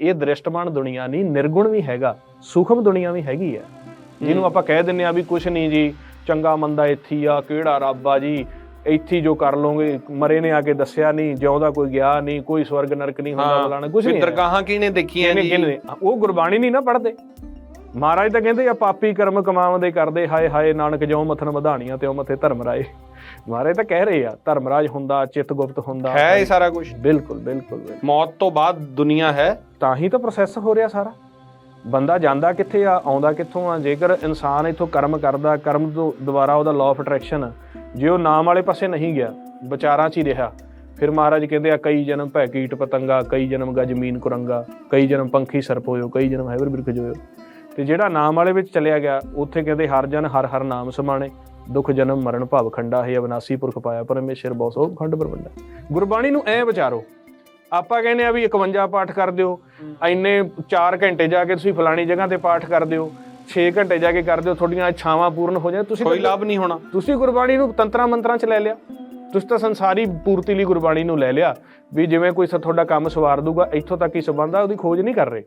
ਇਹ ਦ੍ਰਿਸ਼ਟਮਾਨ ਦੁਨੀਆ ਨਹੀਂ ਨਿਰਗੁਣ ਵੀ ਹੈਗਾ ਸੂਖਮ ਦੁਨੀਆ ਵੀ ਹੈਗੀ ਆ ਜਿਹਨੂੰ ਆਪਾਂ ਕਹਿ ਦਿੰਨੇ ਆ ਵੀ ਕੁਛ ਨਹੀਂ ਜੀ ਚੰਗਾ ਮੰਦਾ ਇੱਥੇ ਹੀ ਆ ਕਿਹੜਾ ਰੱਬ ਆ ਜੀ ਇੱਥੇ ਹੀ ਜੋ ਕਰ ਲੋਗੇ ਮਰੇ ਨੇ ਆ ਕੇ ਦੱਸਿਆ ਨਹੀਂ ਜਿਉਂਦਾ ਕੋਈ ਗਿਆ ਨਹੀਂ ਕੋਈ ਸਵਰਗ ਨਰਕ ਨਹੀਂ ਹੁੰਦਾ ਬਲਾਣਾ ਕੁਛ ਵੀ ਨਹੀਂ ਦਰਗਾਹਾਂ ਕਿਹਨੇ ਦੇਖੀਆਂ ਜੀ? ਉਹ ਗੁਰਬਾਣੀ ਨਹੀਂ ਨਾ ਪੜਦੇ ਮਹਾਰਾਜ ਤਾਂ ਕਹਿੰਦੇ ਆ ਪਾਪੀ ਕਰਮ ਕਮਾਵਦੇ ਕਰਦੇ ਹਾਏ ਹਾਏ ਨਾਨਕ ਜਿਉ ਮਥਨ ਵਧਾਣੀਆਂ ਤੇ ਉਹ ਮਥੇ ਧਰਮ ਰਾਏ। ਮਹਾਰਾਜ ਤਾਂ ਕਹਿ ਰਹੇ ਆ ਧਰਮਰਾਜ ਹੁੰਦਾ ਚਿਤਗੁਪਤ ਹੁੰਦਾ ਹੈ ਇਹ ਸਾਰਾ ਕੁਝ ਬਿਲਕੁਲ ਬਿਲਕੁਲ। ਮੌਤ ਤੋਂ ਬਾਅਦ ਦੁਨੀਆ ਹੈ ਤਾਂ ਹੀ ਤਾਂ ਪ੍ਰੋਸੈਸ ਹੋ ਰਿਹਾ ਸਾਰਾ। ਬੰਦਾ ਜਾਂਦਾ ਕਿੱਥੇ ਆ, ਆਉਂਦਾ ਕਿੱਥੋਂ ਆ, ਜੇਕਰ ਇਨਸਾਨ ਇਥੋਂ ਕਰਮ ਕਰਦਾ, ਕਰਮ ਤੋਂ ਦੁਬਾਰਾ ਉਹਦਾ ਲਾਅ ਆਫ ਅਟਰੈਕਸ਼ਨ ਜੇ ਉਹ ਨਾਮ ਵਾਲੇ ਪਾਸੇ ਨਹੀਂ ਗਿਆ, ਵਿਚਾਰਾਂ 'ਚ ਹੀ ਰਿਹਾ, ਫਿਰ ਮਹਾਰਾਜ ਕਹਿੰਦੇ ਆ, ਕਈ ਜਨਮ ਭੈ ਕੀਟ ਪਤੰਗਾ, ਕਈ ਜਨਮ ਗਾ ਜ਼ਮੀਨ ਕੁਰੰਗਾ, ਕਈ ਜਨਮ ਪੰਖੀ ਸਰਪ ਹੋਇਓ, ਕਈ ਜਨਮ ਹੈਵਰ ਬਿਰਖ ਹੋਇਓ ਤੇ ਜਿਹੜਾ ਨਾਮ ਵਾਲੇ ਵਿੱਚ ਚਲਿਆ ਗਿਆ, ਉੱਥੇ ਕਹਿੰਦੇ ਹਰ ਜਨ ਹਰ ਹਰ ਨਾਮ ਸਮਾਣੇ, ਦੁੱਖ ਜਨਮ ਮਰਨ ਭਵ ਖੰਡਾ, ਹੈ ਅਬਨਾਸੀ ਪੁਰਖ ਪਾਇਆ ਪਰਮੇਸ਼ਰ, ਬੋਸੋ ਖੰਡ ਬਰਵੰਡਾ ਗੁਰਬਾਣੀ ਨੂੰ ਐ ਵਿਚਾਰੋ, ਆਪਾਂ ਕਹਿੰਦੇ ਆ ਵੀ 51 ਪਾਠ ਕਰ ਦਿਓ ਇੰਨੇ 4 ਘੰਟੇ ਜਾ ਕੇ ਤੁਸੀਂ ਫਲਾਣੀ ਜਗ੍ਹਾ ਤੇ ਪਾਠ ਕਰ ਦਿਓ 6 ਘੰਟੇ ਜਾ ਕੇ ਕਰ ਦਿਓ ਤੁਹਾਡੀਆਂ ਇੱਛਾਵਾਂ ਪੂਰਨ ਹੋ ਜਾਣ। ਤੁਸੀਂ ਕੋਈ ਲਾਭ ਨਹੀਂ ਹੋਣਾ। ਤੁਸੀਂ ਗੁਰਬਾਣੀ ਨੂੰ ਤੰਤਰਾਂ ਮੰਤਰਾਂ ਚ ਲੈ ਲਿਆ। ਤੁਸੀਂ ਤਾਂ ਸੰਸਾਰੀ ਪੂਰਤੀ ਲਈ ਗੁਰਬਾਣੀ ਨੂੰ ਲੈ ਲਿਆ ਵੀ ਜਿਵੇਂ ਕੋਈ ਤੁਹਾਡਾ ਕੰਮ ਸਵਾਰ ਦੂਗਾ ਇੱਥੋਂ ਤੱਕ ਹੀ ਸੰਬੰਧ ਆ ਉਹਦੀ ਖੋਜ ਨਹੀਂ ਕਰ ਰਹੇ।